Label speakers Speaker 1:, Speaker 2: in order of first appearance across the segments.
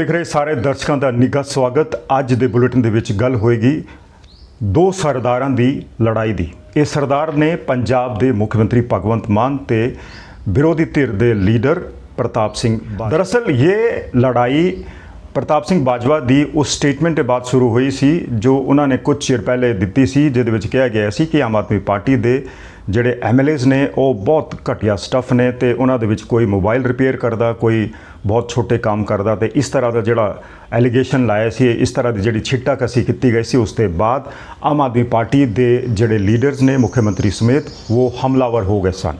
Speaker 1: ਵੇਖ ਰਹੇ ਸਾਰੇ ਦਰਸ਼ਕਾਂ ਦਾ ਨਿੱਘਾ ਸਵਾਗਤ ਅੱਜ ਦੇ ਬੁਲੇਟਿਨ ਦੇ ਵਿੱਚ ਗੱਲ ਹੋਏਗੀ ਦੋ ਸਰਦਾਰਾਂ ਦੀ ਲੜਾਈ ਦੀ ਇਹ ਸਰਦਾਰ ਨੇ ਪੰਜਾਬ ਦੇ ਮੁੱਖ ਮੰਤਰੀ ਭਗਵੰਤ ਮਾਨ ਤੇ ਵਿਰੋਧੀ ਧਿਰ ਦੇ ਲੀਡਰ ਪ੍ਰਤਾਪ ਸਿੰਘ ਬਾਜਵਾ। ਦਰਅਸਲ ਇਹ ਲੜਾਈ ਪ੍ਰਤਾਪ ਸਿੰਘ ਬਾਜਵਾ ਦੀ ਉਸ ਸਟੇਟਮੈਂਟ ਦੇ ਬਾਅਦ ਸ਼ੁਰੂ ਹੋਈ ਸੀ, ਜੋ ਉਹਨਾਂ ਨੇ ਕੁਝ ਚਿਰ ਪਹਿਲੇ ਦਿੱਤੀ ਸੀ, ਜਿਹਦੇ ਵਿੱਚ ਕਿਹਾ ਗਿਆ ਸੀ ਕਿ ਆਮ ਆਦਮੀ ਪਾਰਟੀ ਦੇ ਜਿਹੜੇ ਐਮਐਲਏਜ਼ ਨੇ, ਉਹ ਬਹੁਤ ਘਟੀਆ ਸਟੱਫ ਨੇ ਤੇ ਉਹਨਾਂ ਦੇ ਵਿੱਚ ਕੋਈ ਮੋਬਾਈਲ ਰਿਪੇਅਰ ਕਰਦਾ, ਕੋਈ ਬਹੁਤ ਛੋਟੇ ਕੰਮ ਕਰਦਾ ਤੇ ਇਸ ਤਰ੍ਹਾਂ ਦਾ ਜਿਹੜਾ ਐਲੀਗੇਸ਼ਨ ਲਾਇਆ ਸੀ, ਇਸ ਤਰ੍ਹਾਂ ਦੀ ਜਿਹੜੀ ਛਿੱਟਾ ਕਸੀ ਕੀਤੀ ਗਈ ਸੀ, ਉਸ ਤੋਂ ਬਾਅਦ ਆਮ ਆਦਮੀ ਪਾਰਟੀ ਦੇ ਜਿਹੜੇ ਲੀਡਰਸ ਨੇ, ਮੁੱਖ ਮੰਤਰੀ ਸਮੇਤ, ਉਹ ਹਮਲਾਵਰ ਹੋ ਗਏ ਸਨ।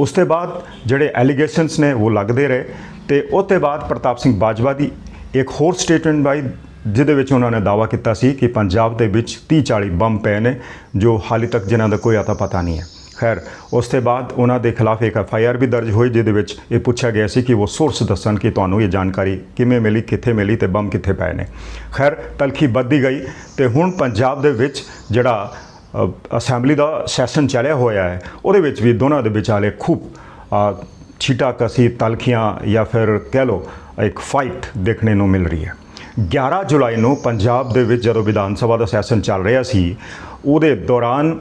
Speaker 1: ਉਸ ਤੋਂ ਬਾਅਦ ਜਿਹੜੇ ਐਲੀਗੇਸ਼ਨਸ ਨੇ, ਉਹ ਲੱਗਦੇ ਰਹੇ ਤੇ ਉਹ ਤੋਂ ਬਾਅਦ ਪ੍ਰਤਾਪ ਸਿੰਘ ਬਾਜਵਾ ਦੀ ਇੱਕ ਹੋਰ ਸਟੇਟਮੈਂਟ ਬਾਈ, ਜਿਹਦੇ ਵਿੱਚ ਉਹਨਾਂ ਨੇ ਦਾਅਵਾ ਕੀਤਾ ਸੀ ਕਿ ਪੰਜਾਬ ਦੇ ਵਿੱਚ 30 40 ਬੰਬ ਪਏ ਨੇ, ਜੋ ਹਾਲੇ ਤੱਕ ਜਿਨ੍ਹਾਂ ਦਾ ਕੋਈ ਅਤਾ ਪਤਾ ਨਹੀਂ ਹੈ। ਖੈਰ ਉਸ ਤੋਂ ਬਾਅਦ ਉਹਨਾਂ ਦੇ ਖਿਲਾਫ ਇੱਕ ਐਫ ਆਈ ਆਰ ਵੀ ਦਰਜ ਹੋਈ ਜਿਹਦੇ ਵਿੱਚ ਇਹ ਪੁੱਛਿਆ ਗਿਆ ਸੀ ਕਿ ਉਹ ਸੋਰਸ ਦੱਸਣ ਕਿ ਤੁਹਾਨੂੰ ਇਹ ਜਾਣਕਾਰੀ ਕਿਵੇਂ ਮਿਲੀ ਕਿੱਥੇ ਮਿਲੀ ਤੇ ਬੰਬ ਕਿੱਥੇ ਪਏ ਨੇ। ਖੈਰ ਤਲਖੀ ਵੱਧਦੀ ਗਈ ਤੇ ਹੁਣ ਪੰਜਾਬ ਦੇ ਵਿੱਚ ਜਿਹੜਾ ਅਸੈਂਬਲੀ ਦਾ ਸੈਸ਼ਨ ਚੱਲਿਆ ਹੋਇਆ ਹੈ ਉਹਦੇ ਵਿੱਚ ਵੀ ਦੋਨਾਂ ਦੇ ਵਿਚਾਲੇ ਖੂਬ ਅ, ਛੀਟਾ ਕਸੀ ਤਲਖੀਆਂ ਜਾਂ ਫਿਰ ਕਹਿ ਲਓ ਇੱਕ ਫਾਈਟ ਦੇਖਣ ਨੂੰ ਮਿਲ ਰਹੀ ਹੈ। 11 ਜੁਲਾਈ ਨੂੰ ਪੰਜਾਬ ਦੇ ਵਿੱਚ ਜਦੋਂ ਵਿਧਾਨ ਸਭਾ ਦਾ ਸੈਸ਼ਨ ਚੱਲ ਰਿਹਾ ਸੀ ਉਹਦੇ ਦੌਰਾਨ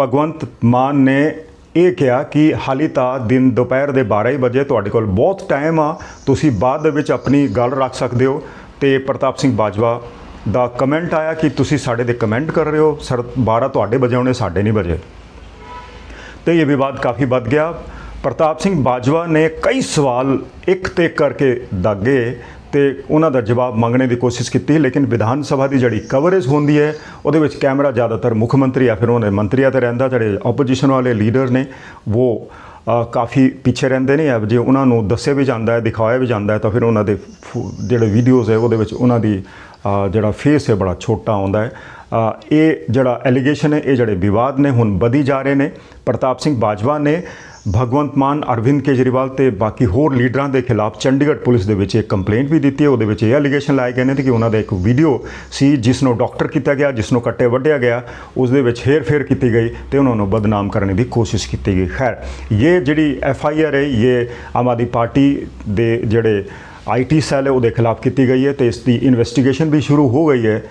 Speaker 1: ਭਗਵੰਤ ਮਾਨ ਨੇ ਇਹ ਕਿਹਾ ਕਿ ਹਾਲੀ ਤਾਂ ਦਿਨ ਦੁਪਹਿਰ ਦੇ 12 ਹੀ ਵਜੇ ਤੁਹਾਡੇ ਕੋਲ ਬਹੁਤ ਟਾਈਮ ਆ। ਤੁਸੀਂ ਬਾਅਦ ਦੇ ਵਿੱਚ ਆਪਣੀ ਗੱਲ ਰੱਖ ਸਕਦੇ ਹੋ। ਤੇ ਪ੍ਰਤਾਪ ਸਿੰਘ ਬਾਜਵਾ ਦਾ ਕਮੈਂਟ ਆਇਆ ਕਿ ਤੁਸੀਂ ਸਾਡੇ ਤੇ ਕਮੈਂਟ ਕਰ ਰਹੇ ਹੋ। ਸਰ 12 ਤੁਹਾਡੇ ਵਜੇ ਹੋਣੇ, ਸਾਡੇ ਨਹੀਂ ਵਜੇ। ਤੇ ਇਹ ਵਿਵਾਦ ਕਾਫੀ ਵੱਧ ਗਿਆ। ਪ੍ਰਤਾਪ ਸਿੰਘ ਬਾਜਵਾ ਨੇ ਕਈ ਸਵਾਲ ਇੱਕ ਤੇ ਇੱਕ ਕਰਕੇ ਦਾਗੇ। ਤੇ ਉਹਨਾਂ ਦਾ ਜਵਾਬ ਮੰਗਣੇ ਦੀ ਕੋਸ਼ਿਸ਼ ਕੀਤੀ, ਲੇਕਿਨ ਵਿਧਾਨ ਸਭਾ ਦੀ ਜਿਹੜੀ ਕਵਰੇਜ ਹੁੰਦੀ ਹੈ, ਉਹਦੇ ਵਿੱਚ ਕੈਮਰਾ ਜ਼ਿਆਦਾਤਰ ਮੁੱਖ ਮੰਤਰੀ ਜਾਂ ਫਿਰ ਉਹਨਾਂ ਦੇ ਮੰਤਰੀਆਂ ਤੇ ਰਹਿੰਦਾ, ਜਿਹੜੇ ਆਪੋਜੀਸ਼ਨ ਵਾਲੇ ਲੀਡਰ ਨੇ, ਉਹ ਕਾਫੀ ਪਿੱਛੇ ਰਹਿੰਦੇ ਨੇ, ਜੇ ਉਹਨਾਂ ਨੂੰ ਦੱਸਿਆ ਵੀ ਜਾਂਦਾ ਹੈ, ਦਿਖਾਇਆ ਵੀ ਜਾਂਦਾ ਹੈ, ਤਾਂ ਫਿਰ ਉਹਨਾਂ ਦੇ ਫੂ- ਜਿਹੜੇ ਵੀਡੀਓਜ਼ ਹੈ, ਉਹਦੇ ਵਿੱਚ ਉਹਨਾਂ ਦੀ ਜਿਹੜਾ ਫੇਸ ਹੈ ਬੜਾ ਛੋਟਾ ਆਉਂਦਾ ਹੈ। ਇਹ ਜਿਹੜਾ ਐਲੀਗੇਸ਼ਨ ਹੈ ਇਹ ਜਿਹੜੇ ਵਿਵਾਦ ਨੇ, ਹੁਣ ਵਧੀ ਜਾ ਰਹੇ ਨੇ। ਪ੍ਰਤਾਪ ਸਿੰਘ ਬਾਜਵਾ ਨੇ ਭਗਵੰਤ ਮਾਨ, ਅਰਵਿੰਦ ਕੇਜਰੀਵਾਲ ਤੇ ਬਾਕੀ ਹੋਰ ਲੀਡਰਾਂ ਦੇ ਖਿਲਾਫ ਚੰਡੀਗੜ੍ਹ ਪੁਲਿਸ ਦੇ ਵਿੱਚ ਇੱਕ ਕੰਪਲੇਂਟ ਵੀ ਦਿੱਤੀ ਹੈ। ਉਹਦੇ ਵਿੱਚ ਇਹ ਐਲੀਗੇਸ਼ਨ ਲਾਏ ਗਏ ਨੇ ਕਿ ਉਹਨਾਂ ਦਾ ਇੱਕ ਵੀਡੀਓ ਸੀ, ਜਿਸ ਨੂੰ ਡਾਕਟਰ ਕੀਤਾ ਗਿਆ, ਜਿਸ ਨੂੰ ਕੱਟੇ ਵੱਢਿਆ ਗਿਆ। ਉਸ ਦੇ ਵਿੱਚ ਹੇਰ ਫੇਰ ਕੀਤੀ ਗਈ ਤੇ ਉਹਨਾਂ ਨੂੰ ਬਦਨਾਮ ਕਰਨ ਦੀ ਕੋਸ਼ਿਸ਼ ਕੀਤੀ ਗਈ। ਖੈਰ, ਇਹ ਜਿਹੜੀ ਐਫ ਆਈ ਆਰ ਹੈ, ਇਹ ਆਮ ਆਦਮੀ ਪਾਰਟੀ ਦੇ ਜਿਹੜੇ ਆਈਟੀ ਸੈੱਲ ਹੈ ਉਹਦੇ ਖਿਲਾਫ ਕੀਤੀ ਗਈ ਹੈ ਤੇ ਇਸ ਦੀ ਇਨਵੈਸਟੀਗੇਸ਼ਨ ਵੀ ਸ਼ੁਰੂ ਹੋ ਗਈ ਹੈ।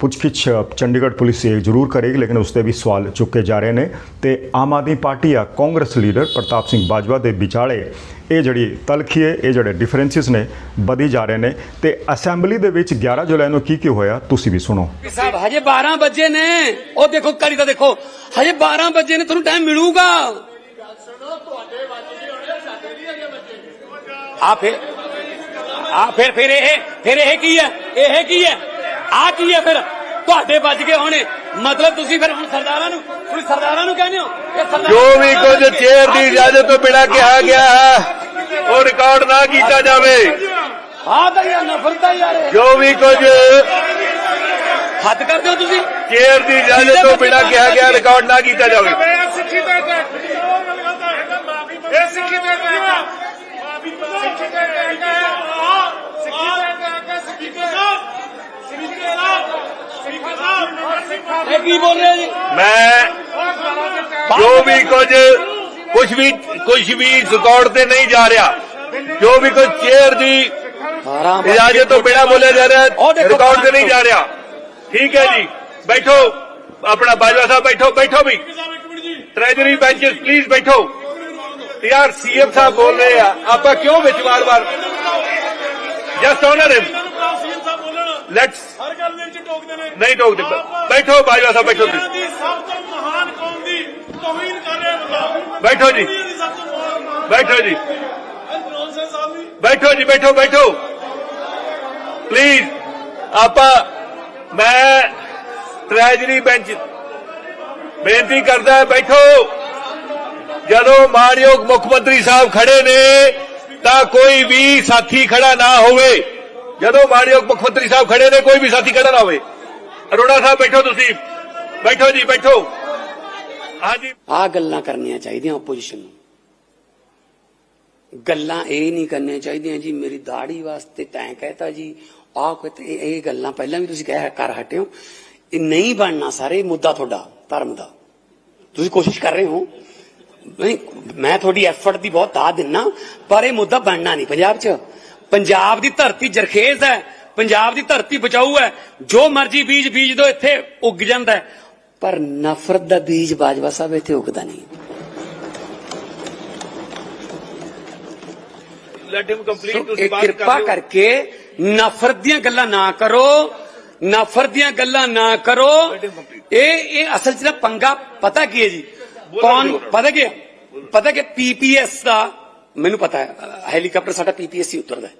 Speaker 1: ਪੁੱਛਗਿੱਛ ਚੰਡੀਗੜ੍ਹ ਪੁਲਿਸ ਇਹ ਜ਼ਰੂਰ ਕਰੇਗੀ ਲੇਕਿਨ ਉਸ ਤੇ ਵੀ ਸਵਾਲ ਚੁੱਕੇ ਜਾ ਰਹੇ ਨੇ। ਤੇ ਆਮ ਆਦਮੀ ਪਾਰਟੀ ਆ ਕਾਂਗਰਸ ਲੀਡਰ ਪ੍ਰਤਾਪ ਸਿੰਘ ਬਾਜਵਾ ਦੇ ਵਿਚਾਲੇ। ਇਹ ਜਿਹੜੀ ਤਲਖੀ ਹੈ ਇਹ ਜਿਹੜੇ ਡਿਫਰੈਂਸਿਸ ਨੇ ਵਧੀ ਜਾ ਰਹੇ ਨੇ। ਤੇ ਅਸੈਂਬਲੀ ਦੇ ਵਿੱਚ 11 ਜੁਲਾਈ ਨੂੰ ਕੀ ਕੀ ਹੋਇਆ ਤੁਸੀਂ ਵੀ ਸੁਣੋ।
Speaker 2: ਸਾਹਿਬ ਹਜੇ 12 ਵਜੇ ਨੇ। ਉਹ ਦੇਖੋ ਕਰੀ ਤਾਂ ਦੇਖੋ। ਹਜੇ 12 ਵਜੇ ਨੇ ਤੁਹਾਨੂੰ ਟਾਈਮ ਮਿਲੂਗਾ। ਆ ਆ ਫਿਰ ਫਿਰ ਇਹ ਫਿਰ ਇਹ ਕੀ ਹੈ? ਇਹ ਕੀ ਹੈ? ਆ ਕੀ ਹੈ ਫਿਰ? ਤੁਹਾਡੇ ਵੱਜ ਗਏ ਹੋਣੇ। ਮਤਲਬ ਤੁਸੀਂ ਫਿਰ ਹੁਣ ਸਰਦਾਰਾਂ ਨੂੰ ਤੁਸੀਂ ਸਰਦਾਰਾਂ ਨੂੰ ਕਹਿੰਦੇ ਹੋ ਇਹ ਸਰਦਾਰ
Speaker 3: ਜੋ ਵੀ ਕੁਝ ਚੇਅਰ ਦੀ ਇਜਾਜ਼ਤ ਤੋਂ ਬਿਨਾਂ ਕਿਹਾ ਗਿਆ ਹੈ? ਉਹ ਰਿਕਾਰਡ ਨਾ ਕੀਤਾ ਜਾਵੇ।
Speaker 2: ਹਾਂ ਤਾਂ ਯਾਰ ਨਫ਼ਰਤ ਹੈ ਯਾਰ। ਇਹ।
Speaker 3: ਜੋ ਵੀ ਕੁਝ
Speaker 2: ਹੱਦ ਕਰਦੇ ਹੋ ਤੁਸੀਂ?
Speaker 3: ਚੇਅਰ ਦੀ ਇਜਾਜ਼ਤ ਤੋਂ ਬਿਨਾਂ ਕਿਹਾ ਗਿਆ ਰਿਕਾਰਡ ਨਾ ਕੀਤਾ ਜਾਵੇ
Speaker 4: ਇਹ ਸਿੱਖੀ ਦਾ ਇੱਕ ਇਹ ਸਿੱਖੀ ਦਾ ਇੱਕ ਸਿੱਖੀ ਦਾ ਇੱਕ ਸਿੱਖੀ ਦਾ ਇੱਕ speaker sahib speaker sahib speaker sahib
Speaker 2: ਇਹ ਕੀ ਬੋਲ ਰਹੇ ਜੀ
Speaker 3: ਮੈਂ ਜੋ ਵੀ ਕੁਝ ਕੁਝ ਵੀ ਕੁਝ ਵੀ ਰਿਕਾਰਡ ਤੇ ਨਹੀਂ ਜਾ ਰਿਹਾ ਜੋ ਵੀ ਕੁਝ ਚੇਅਰ ਦੀ
Speaker 2: 12 ਵਜੇ
Speaker 3: ਇਜਾਜ਼ਤ ਤੋਂ ਬਿਨਾਂ ਬੋਲਿਆ ਜਾ ਰਿਹਾ
Speaker 2: ਉਹ ਦੇਖੋ
Speaker 3: ਰਿਕਾਰਡ ਤੇ ਨਹੀਂ ਜਾ ਰਿਹਾ ਠੀਕ ਹੈ ਜੀ ਬੈਠੋ ਆਪਣਾ ਬਾਜਵਾ ਸਾਹਿਬ ਬੈਠੋ ਬੈਠੋ ਵੀ ਟ੍ਰੈਜਰੀ ਬੈਂਚਸ ਪਲੀਜ਼ ਬੈਠੋ ਯਾਰ ਸੀਐਮ ਸਾਹਿਬ ਬੋਲ ਰਹੇ ਆ ਆਪਾਂ ਕਿਉਂ ਵਿੱਚ ਲੈਟਸ
Speaker 4: ਹਰ ਗੱਲ ਦੇ ਵਿੱਚ ਟੋਕਦੇ ਨੇ।
Speaker 3: ਨਹੀਂ ਟੋਕਦੇ। ਬੈਠੋ ਬਾਜਵਾ ਸਾਹਿਬ ਬੈਠੋ ਤੁਸੀਂ।
Speaker 4: ਦੀ ਸਭ ਤੋਂ ਮਹਾਨ ਕੌਮ ਦੀ ਤੋਹੀਨ ਕਰ ਰਿਹਾ ਬੰਦਾ
Speaker 3: ਬੈਠੋ ਜੀ। ਬੈਠੋ ਜੀ। ਬੈਠੋ ਜੀ ਬੈਠੋ ਬੈਠੋ। ਪਲੀਜ਼ ਆਪਾਂ ਮੈਂ ਟ੍ਰੈਜਰੀ ਬੈਂਚ ਬੇਨਤੀ ਕਰਦਾ ਹੈ ਬੈਠੋ। ਜਦੋਂ ਮਾਨਯੋਗ ਮੁੱਖ ਮੰਤਰੀ ਸਾਹਿਬ ਖੜੇ ਨੇ ਤਾਂ ਕੋਈ ਵੀ ਸਾਥੀ ਖੜਾ ਨਾ ਹੋਵੇ। ਜਦੋਂ ਮਾਨਯੋਗ ਮੁੱਖ ਮੰਤਰੀ ਸਾਹਿਬ ਖੜੇ ਨੇ, ਕੋਈ ਵੀ ਸਾਥੀ ਖੜਾ ਨਾ ਹੋਵੇ। ਅਰੋੜਾ ਸਾਹਿਬ, ਬੈਠੋ ਤੁਸੀਂ। ਬੈਠੋ ਜੀ, ਬੈਠੋ। ਹਾਂਜੀ।
Speaker 2: ਆ ਗੱਲਾਂ ਕਰਨੀਆਂ ਚਾਹੀਦੀਆਂ ਆਪੋਜੀਸ਼ਨ ਨੂੰ। ਗੱਲਾਂ ਇਹ ਨਹੀਂ ਕਰਨੀਆਂ ਚਾਹੀਦੀਆਂ ਜੀ, ਮੇਰੀ ਦਾੜੀ ਵਾਸਤੇ ਤੈਂ ਕਹਿਤਾ ਜੀ, ਆਹ ਕਹਤੇ ਇਹ ਗੱਲਾਂ ਪਹਿਲਾਂ ਵੀ ਤੁਸੀਂ ਕਹਿ ਕਰ ਹਟਿਓ ਇਹ ਨਹੀਂ ਬਣਨਾ ਸਾਰੇ ਮੁੱਦਾ ਤੁਹਾਡਾ, ਧਰਮ ਦਾ। ਤੁਸੀਂ ਕੋਸ਼ਿਸ਼ ਕਰ ਰਹੇ ਹੋ। ਨਹੀਂ, ਮੈਂ ਤੁਹਾਡੀ ਐਫਰਟ ਦੀ ਬਹੁਤ ਦਾਦ ਦਿੰਨਾ, ਪਰ ਇਹ ਮੁੱਦਾ ਬਣਨਾ ਨਹੀਂ ਪੰਜਾਬ 'ਚ। ਪੰਜਾਬ ਦੀ ਧਰਤੀ ਜਰਖੇਜ਼ ਹੈ ਪੰਜਾਬ ਦੀ ਧਰਤੀ ਬਚਾਊ ਹੈ ਜੋ ਮਰਜ਼ੀ ਬੀਜ ਬੀਜ ਦੋ ਇੱਥੇ ਉੱਗ ਜਾਂਦਾ ਪਰ ਨਫ਼ਰਤ ਦਾ ਬੀਜ ਬਾਜਵਾ ਸਾਹਿਬ ਇੱਥੇ ਉੱਗਦਾ ਨਹੀਂ
Speaker 3: ਲੈਟ ਹਿਮ ਕੰਪਲੀਟ
Speaker 2: ਸੋ
Speaker 3: ਤੁਸੀਂ
Speaker 2: ਇਹ
Speaker 3: ਬਾਤ ਕਰ
Speaker 2: ਕਿਰਪਾ। ਕਰਕੇ ਨਫ਼ਰਤ ਦੀਆਂ ਗੱਲਾਂ ਨਾ ਕਰੋ ਨਫ਼ਰਤ ਦੀਆਂ ਗੱਲਾਂ ਨਾ ਕਰੋ. ਇਹ ਇਹ ਅਸਲ 'ਚ ਨਾ ਪੰਗਾ ਪਤਾ ਕੀ ਹੈ ਜੀ ਕੌਣ। ਪਤਾ ਕੀ? ਪਤਾ ਕਿ ਪੀਪੀਐਸ ਦਾ ਮੈਨੂੰ ਪਤਾ ਹੈ ਹੈਲੀਕਾਪਟਰ ਸਾਡਾ ਪੀਪੀਐਸ ਹੀ ਉਤਰਦਾ ਹੈ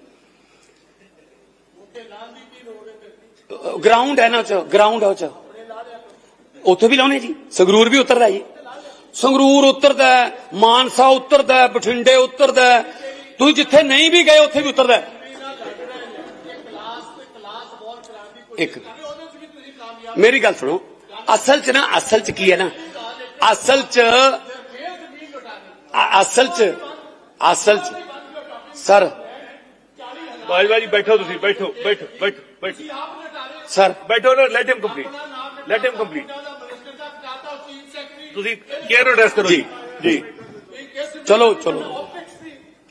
Speaker 2: ਗਰਾਊਂਡ ਹੈ ਨਾ ਉਹ ਗਰਾਊਂਡ ਹੈ ਉਹ ਚ। ਉੱਥੇ ਵੀ ਲਾਉਣੇ ਜੀ। ਸੰਗਰੂਰ ਵੀ ਉਤਰਦਾ ਜੀ। ਸੰਗਰੂਰ ਉਤਰਦਾ ਮਾਨਸਾ ਉਤਰਦਾ ਬਠਿੰਡੇ ਉਤਰਦਾ ਤੁਸੀਂ ਜਿੱਥੇ ਨਹੀਂ ਵੀ ਗਏ, ਉੱਥੇ ਵੀ ਉਤਰਦਾ ਇੱਕ ਮੇਰੀ ਗੱਲ ਸੁਣੋ। ਅਸਲ ਚ ਨਾ, ਅਸਲ ਚ ਕੀ ਹੈ ਨਾ? ਅਸਲ ਚ ਅਸਲ ਚ ਅਸਲ ਚ। ਸਰ।
Speaker 3: ਬਾਜਵਾ ਜੀ, ਬੈਠੋ ਤੁਸੀਂ, ਬੈਠੋ ਬੈਠੋ ਬੈਠੋ ਬੈਠੋ।
Speaker 2: ਸਰ।
Speaker 3: ਬੈਠੋ ਨਾ let him complete let him complete ਤੁਸੀਂ ਕੇਅਰ ਐਡਰੈਸ ਕਰੋ ਜੀ। ਜੀ
Speaker 2: ਚਲੋ ਚਲੋ।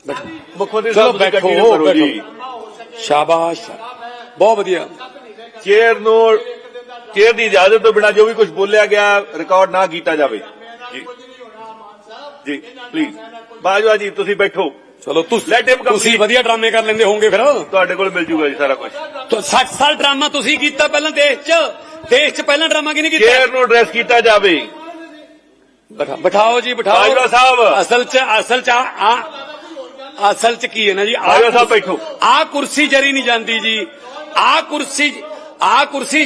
Speaker 2: ਬੈਠੋ
Speaker 3: ਮੁੱਖ ਮੰਤਰੀ ਸਾਹਿਬ
Speaker 2: ਬੈਠੋ ਬੈਠੋ। ਸ਼ਾਬਾਸ਼। ਬਹੁਤ ਵਧੀਆ।
Speaker 3: ਚੇਅਰ ਨੂੰ ਚੇਅਰ ਦੀ ਇਜਾਜ਼ਤ ਤੋਂ ਬਿਨਾਂ ਜੋ ਵੀ ਕੁਝ ਬੋਲਿਆ ਗਿਆ ਰਿਕਾਰਡ ਨਾ ਕੀਤਾ ਜਾਵੇ। ਜੀ। ਜੀ ਪਲੀਜ਼ ਬਾਜਵਾ ਜੀ ਤੁਸੀਂ ਬੈਠੋ।
Speaker 2: ਚਲੋ ਤੁਸੀਂ
Speaker 3: Let him complete.
Speaker 2: ਤੁਸੀਂ ਵਧੀਆ ਡਰਾਮੇ ਕਰ ਲੈਂਦੇ ਹੋਵੋਗੇ ਫਿਰ
Speaker 3: ਤੁਹਾਡੇ ਕੋਲ ਮਿਲ ਜੂਗਾ ਜੀ ਸਾਰਾ ਕੁਝ
Speaker 2: ਤੋ 60 ਸਾਲ ਡਰਾਮਾ ਤੁਸੀਂ ਕੀਤਾ ਪਹਿਲਾਂ ਦੇਸ਼ 'ਚ ਦੇਸ਼ 'ਚ ਪਹਿਲਾਂ ਡਰਾਮਾ ਕਿਹਨੇ ਕੀਤਾ
Speaker 3: ਚੇਅਰ ਨੂੰ ਐਡਰੈਸ ਕੀਤਾ ਜਾਵੇ
Speaker 2: ਬਿਠਾ- ਬਿਠਾਓ ਜੀ ਬਿਠਾਓ
Speaker 3: ਬਾਜਵਾ ਸਾਹਿਬ।
Speaker 2: ਅਸਲ 'ਚ ਅਸਲ 'ਚ ਆ ਆ- ਅਸਲ 'ਚ ਕੀ ਹੈ ਨਾ ਜੀ ਆਹ
Speaker 3: ਬਾਜਵਾ ਸਾਹਿਬ
Speaker 2: ਕੁਰਸੀ-
Speaker 3: ਬੈਠੋ।
Speaker 2: ਆਹ ਕੁਰਸੀ ਜਰੀ ਨਹੀਂ ਜਾਂਦੀ ਜੀ ਆਹ ਕੁਰਸੀ ਆਹ ਕੁਰਸੀ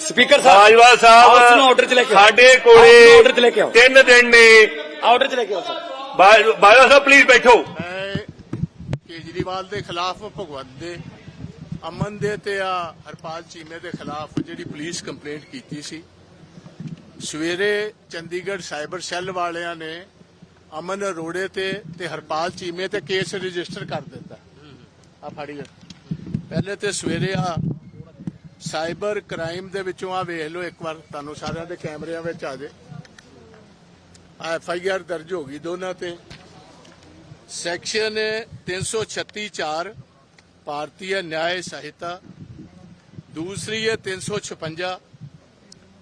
Speaker 2: ਸਪੀਕਰ ਸਾਹਿਬ
Speaker 3: ਬਾਜਵਾ
Speaker 2: ਹਾਊਸ ਨੂੰ ਆਰਡਰ 'ਚ ਲੈ
Speaker 3: ਸਾਹਿਬ
Speaker 2: ਕੇ ਆਓ।
Speaker 3: ਸਾਡੇ
Speaker 2: ਹਾਊਸ ਨੂੰ
Speaker 3: ਕੋਲੇ
Speaker 2: ਆਰਡਰ 'ਚ ਲੈ ਕੇ ਆਓ
Speaker 3: ਤਿੰਨ ਦਿਨ ਨੇ
Speaker 2: ਆਰਡਰ 'ਚ ਲੈ ਕੇ ਆਓ ਸਰ
Speaker 3: ਬਾਜ- ਬਾਜਵਾ ਸਾਹਿਬ ਪਲੀਜ਼ ਬੈਠੋ।
Speaker 5: ਮੈਂ ਕੇਜਰੀਵਾਲ ਦੇ ਖਿਲਾਫ ਭਗਵੰਤ ਦੇ, ਅਮਨ ਦੇ ਤੇ ਆ ਹਰਪਾਲ ਚੀਮੇ ਦੇ ਖਿਲਾਫ ਜਿਹੜੀ ਪੁਲਿਸ ਕੰਪਲੇਂਟ ਕੀਤੀ ਸੀ। ਸਵੇਰੇ ਚੰਡੀਗੜ੍ਹ ਸਾਈਬਰ ਸੈੱਲ ਵਾਲਿਆਂ ਨੇ ਅਮਨ ਅਰੋੜੇ ਤੇ ਤੇ ਹਰਪਾਲ ਚੀਮੇ ਤੇ ਕੇਸ ਰਜਿਸਟਰ ਕਰ ਦਿੱਤਾ। ਆ ਫੜੀ ਗਏ ਪਹਿਲੇ ਤੇ ਸਵੇਰੇ ਆ ਸਾਈਬਰ ਕ੍ਰਾਈਮ ਦੇ ਵਿੱਚੋਂ ਆ ਵੇਖ ਲਓ ਇੱਕ ਵਾਰ, ਤੁਹਾਨੂੰ ਸਾਰਿਆਂ ਦੇ ਕੈਮਰਿਆਂ ਵਿੱਚ ਆ ਜੇ। ਐਫ ਆਈ ਆਰ ਦਰਜ ਹੋ ਗਈ ਦੋਨਾਂ ਤੇ। ਸੈਕਸ਼ਨ 336 4 ਭਾਰਤੀ ਨਿਆਂ ਸਹਾਇਤਾ ਦੂਸਰੀ ਹੈ 356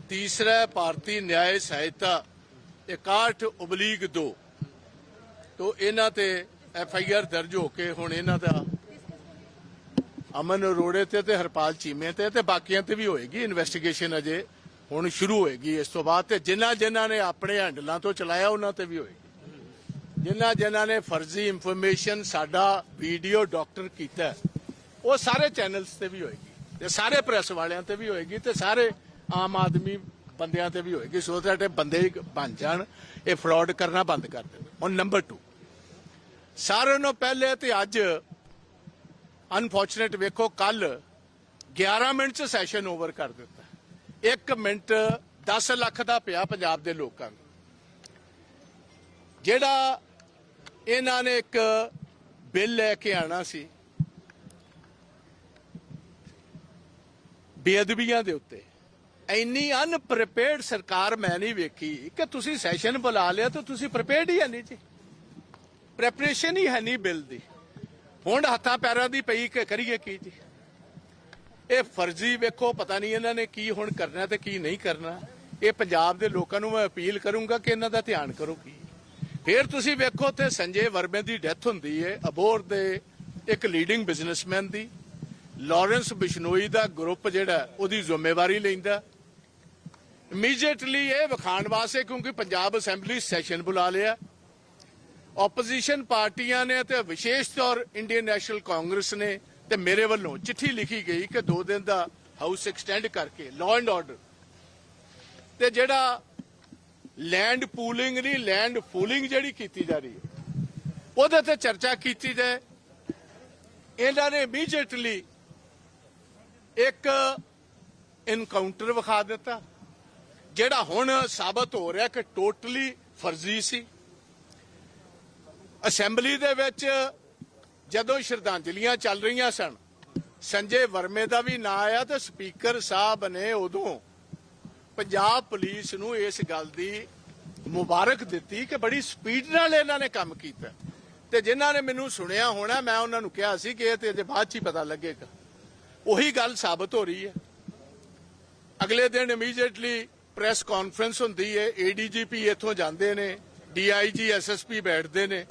Speaker 5: ਤੀਸਰਾ ਭਾਰਤੀ ਨਿਆਇ ਸਹਾਇਤਾ 61 ਉਬਲੀਗ 2 ਤੋ ਇਹਨਾਂ ਤੇ ਐਫ ਆਈ ਆਰ ਦਰਜ ਹੋ ਕੇ ਹੁਣ ਇਹਨਾਂ ਦਾ ਅਮਨ ਅਰੋੜੇ ਤੇ ਤੇ ਹਰਪਾਲ ਚੀਮੇ ਤੇ ਤੇ ਬਾਕੀਆਂ ਤੇ ਵੀ ਹੋਏਗੀ ਇਨਵੈਸਟੀਗੇਸ਼ਨ ਅਜੇ। ਹੁਣ ਸ਼ੁਰੂ ਹੋਏਗੀ। ਇਸ ਤੋਂ ਬਾਅਦ ਤੇ ਜਿਨ੍ਹਾਂ ਜਿਨ੍ਹਾਂ ਨੇ ਆਪਣੇ ਹੈਂਡਲਾਂ ਤੋਂ ਚਲਾਇਆ, ਉਹਨਾਂ ਤੇ ਵੀ ਹੋਏਗੀ। ਜਿਨ੍ਹਾਂ ਜਿਨ੍ਹਾਂ ਨੇ ਫਰਜ਼ੀ ਇਨਫੋਰਮੇਸ਼ਨ ਸਾਡਾ ਵੀਡੀਓ ਡਾਕਟਰ ਕੀਤਾ, ਉਹ ਸਾਰੇ ਚੈਨਲਸ ਤੇ ਵੀ ਹੋਏਗੀ ਤੇ ਸਾਰੇ ਪ੍ਰੈਸ ਵਾਲਿਆਂ ਤੇ ਵੀ ਹੋਏਗੀ ਤੇ ਸਾਰੇ ਆਮ ਆਦਮੀ ਬੰਦਿਆਂ ਤੇ ਵੀ ਹੋਏਗੀ। ਸੋ that ਇਹ ਬੰਦੇ ਬਣ ਜਾਣ, ਇਹ ਫਰਾਡ ਕਰਨਾ ਬੰਦ ਕਰ ਦੇਣ। ਹੁਣ ਨੰਬਰ 2 ਸਾਰਿਆਂ ਨੂੰ ਪਹਿਲੇ ਤੇ ਅੱਜ ਅਨਫੋਰਚੂਨੇਟ ਵੇਖੋ ਕੱਲ 11 ਮਿੰਟ ਚ ਸੈਸ਼ਨ ਓਵਰ ਕਰ ਦਿੱਤਾ। 1 ਮਿੰਟ 10 ਲੱਖ ਦਾ ਪਿਆ ਪੰਜਾਬ ਦੇ ਲੋਕਾਂ ਨੂੰ। ਜਿਹੜਾ ਇਹਨਾਂ ਨੇ ਇੱਕ ਬਿੱਲ ਲੈ ਕੇ ਆਣਾ ਸੀ, ਬੇਅਦਬੀਆਂ ਦੇ ਉੱਤੇ। ਇੰਨੀ ਅਨਪ੍ਰਿਪੇਅਰਡ ਸਰਕਾਰ ਮੈਂ ਨਹੀਂ ਵੇਖੀ ਕਿ ਤੁਸੀਂ ਸੈਸ਼ਨ ਬੁਲਾ ਲਿਆ ਤਾਂ ਤੁਸੀਂ ਪ੍ਰੀਪੇਅਰਡ ਹੀ ਹੈ ਨਹੀਂ ਜੀ। ਪ੍ਰੈਪਰੇਸ਼ਨ ਹੀ ਹੈ ਨਹੀਂ ਬਿੱਲ ਦੀ। ਹੁਣ ਹੱਥਾਂ ਪੈਰਾਂ ਦੀ ਪਈ ਕਰੀਏ ਕੀ ਜੀ? ਇਹ ਫਰਜ਼ੀ ਵੇਖੋ, ਪਤਾ ਨਹੀਂ ਇਹਨਾਂ ਨੇ ਕੀ ਹੁਣ ਕਰਨਾ ਤੇ ਕੀ ਨਹੀਂ ਕਰਨਾ। ਇਹ ਪੰਜਾਬ ਦੇ ਲੋਕਾਂ ਨੂੰ ਮੈਂ ਅਪੀਲ ਕਰੂੰਗਾ ਕਿ ਇਹਨਾਂ ਦਾ ਧਿਆਨ ਕਰੋ ਕੀ। ਫਿਰ ਤੁਸੀਂ ਵੇਖੋ ਤੇ ਸੰਜੇ ਵਰਮੇ ਦੀ ਡੈਥ ਹੁੰਦੀ ਹੈ ਅਬੋਰ ਦੇ ਇੱਕ ਲੀਡਿੰਗ ਬਿਜ਼ਨਸਮੈਨ ਦੀ। ਲਾਰੈਂਸ ਬਿਸ਼ਨੋਈ ਦਾ ਗਰੁੱਪ ਜਿਹੜਾ, ਉਹਦੀ ਜ਼ਿੰਮੇਵਾਰੀ ਲੈਂਦਾ। ਇਮੀਡੀਏਟਲੀ ਇਹ ਵਿਖਾਣ ਵਾਸਤੇ, ਕਿਉਂਕਿ ਪੰਜਾਬ ਅਸੈਂਬਲੀ ਸੈਸ਼ਨ ਬੁਲਾ ਲਿਆ। ਆਪੋਜੀਸ਼ਨ ਪਾਰਟੀਆਂ ਨੇ ਤੇ ਵਿਸ਼ੇਸ਼ ਤੌਰ ਇੰਡੀਅਨ ਨੈਸ਼ਨਲ ਕਾਂਗਰਸ ਨੇ ਤੇ ਮੇਰੇ ਵੱਲੋਂ ਚਿੱਠੀ ਲਿਖੀ ਗਈ ਕਿ 2 ਦਿਨ ਦਾ ਹਾਊਸ ਐਕਸਟੈਂਡ ਕਰਕੇ ਲਾਅ ਐਂਡ ਆਰਡਰ ਤੇ ਜਿਹੜਾ ਲੈਂਡ ਪੂਲਿੰਗ ਨਹੀਂ ਲੈਂਡ ਫੂਲਿੰਗ ਜਿਹੜੀ ਕੀਤੀ ਜਾ ਰਹੀ ਹੈ, ਉਹਦੇ ਤੇ ਚਰਚਾ ਕੀਤੀ ਜਾਏ। ਇਹਨਾਂ ਨੇ ਇਮੀਡੀਏਟਲੀ ਇੱਕ ਇਨਕਾਊਂਟਰ ਵਿਖਾ ਦਿੱਤਾ, ਜਿਹੜਾ ਹੁਣ ਸਾਬਤ ਹੋ ਰਿਹਾ ਕਿ ਟੋਟਲੀ ਫਰਜ਼ੀ ਸੀ। ਅਸੈਂਬਲੀ ਦੇ ਵਿੱਚ ਜਦੋਂ ਸ਼ਰਧਾਂਜਲੀਆਂ ਚੱਲ ਰਹੀਆਂ ਸਨ, ਸੰਜੇ ਵਰਮੇ ਦਾ ਵੀ ਨਾਂ ਆਇਆ ਤੇ ਸਪੀਕਰ ਸਾਹਿਬ ਨੇ ਉਦੋਂ ਪੰਜਾਬ ਪੁਲਿਸ ਨੂੰ ਇਸ ਗੱਲ ਦੀ ਮੁਬਾਰਕ ਦਿੱਤੀ ਕਿ ਬੜੀ ਸਪੀਡ ਨਾਲ ਇਹਨਾਂ ਨੇ ਕੰਮ ਕੀਤਾ। ਤੇ ਜਿਨ੍ਹਾਂ ਨੇ ਮੈਨੂੰ ਸੁਣਿਆ ਹੋਣਾ, ਮੈਂ ਉਹਨਾਂ ਨੂੰ ਕਿਹਾ ਸੀ ਕਿ ਇਹ ਤੇ ਅਜੇ ਬਾਅਦ ਚ ਹੀ ਪਤਾ ਲੱਗੇਗਾ। ਉਹੀ ਗੱਲ ਸਾਬਤ ਹੋ ਰਹੀ ਹੈ। ਅਗਲੇ ਦਿਨ ਇਮੀਡੀਏਟਲੀ ਪ੍ਰੈਸ ਕਾਨਫਰੰਸ ਹੁੰਦੀ ਹੈ ਏਡੀਜੀਪੀ ਇੱਥੋਂ ਜਾਂਦੇ ਨੇ ਡੀਆਈਜੀ ਐਸਐਸਪੀ ਬੈਠਦੇ ਨੇ।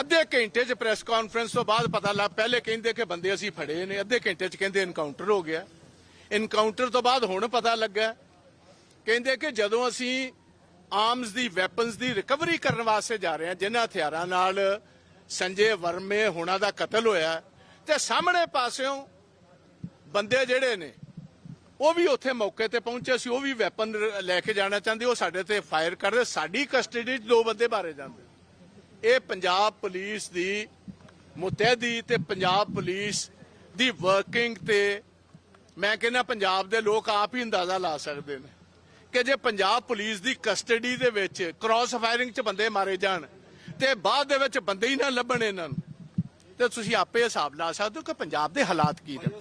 Speaker 5: ਅੱਧੇ ਘੰਟੇ 'ਚ ਪ੍ਰੈਸ ਕਾਨਫਰੰਸ ਤੋਂ ਬਾਅਦ ਪਤਾ ਲੱਗ, ਪਹਿਲੇ ਕਹਿੰਦੇ ਕਿ ਬੰਦੇ ਅਸੀਂ ਫੜੇ ਨੇ, ਅੱਧੇ ਘੰਟੇ 'ਚ ਕਹਿੰਦੇ ਇਨਕਾਊਂਟਰ ਹੋ ਗਿਆ। ਇਨਕਾਊਂਟਰ ਤੋਂ ਬਾਅਦ ਹੁਣ ਪਤਾ ਲੱਗਾ, ਕਹਿੰਦੇ ਕਿ ਜਦੋਂ ਅਸੀਂ ਆਰਮਸ ਦੀ ਵੈਪਨਸ ਦੀ ਰਿਕਵਰੀ ਕਰਨ ਵਾਸਤੇ ਜਾ ਰਹੇ ਹਾਂ, ਜਿਨ੍ਹਾਂ ਹਥਿਆਰਾਂ ਨਾਲ ਸੰਜੇ ਵਰਮੇ ਹੋਣਾ ਦਾ ਕਤਲ ਹੋਇਆ, ਤੇ ਸਾਹਮਣੇ ਪਾਸਿਓਂ ਬੰਦੇ ਜਿਹੜੇ ਨੇ, ਉਹ ਵੀ ਉੱਥੇ ਮੌਕੇ ਤੇ ਪਹੁੰਚੇ ਸੀ, ਉਹ ਵੀ ਵੈਪਨ ਲੈ ਕੇ ਜਾਣਾ ਚਾਹੁੰਦੇ, ਉਹ ਸਾਡੇ ਤੇ ਫਾਇਰ ਕਰਦੇ, ਸਾਡੀ ਕਸਟਡੀ 'ਚ ਦੋ ਬੰਦੇ ਮਾਰੇ ਜਾਂਦੇ। ਇਹ ਪੰਜਾਬ ਪੁਲਿਸ ਦੀ ਮੁਤਹਿਦੀ ਤੇ ਪੰਜਾਬ ਪੁਲਿਸ ਦੀ ਵਰਕਿੰਗ ਤੇ ਮੈਂ ਕਹਿੰਦਾ ਪੰਜਾਬ ਦੇ ਲੋਕ ਆਪ ਹੀ ਅੰਦਾਜ਼ਾ ਲਾ ਸਕਦੇ ਨੇ ਕਿ ਜੇ ਪੰਜਾਬ ਪੁਲਿਸ ਦੀ ਕਸਟਡੀ ਦੇ ਵਿੱਚ ਕ੍ਰਾਸ ਫਾਇਰਿੰਗ 'ਚ ਬੰਦੇ ਮਾਰੇ ਜਾਣ ਤੇ ਬਾਅਦ ਦੇ ਵਿੱਚ ਬੰਦੇ ਹੀ ਨਾ ਲੱਭਣ ਇਹਨਾਂ ਨੂੰ, ਤੇ ਤੁਸੀਂ ਆਪੇ ਹਿਸਾਬ ਲਾ ਸਕਦੇ ਹੋ ਕਿ ਪੰਜਾਬ ਦੇ ਹਾਲਾਤ ਕੀ ਨੇ।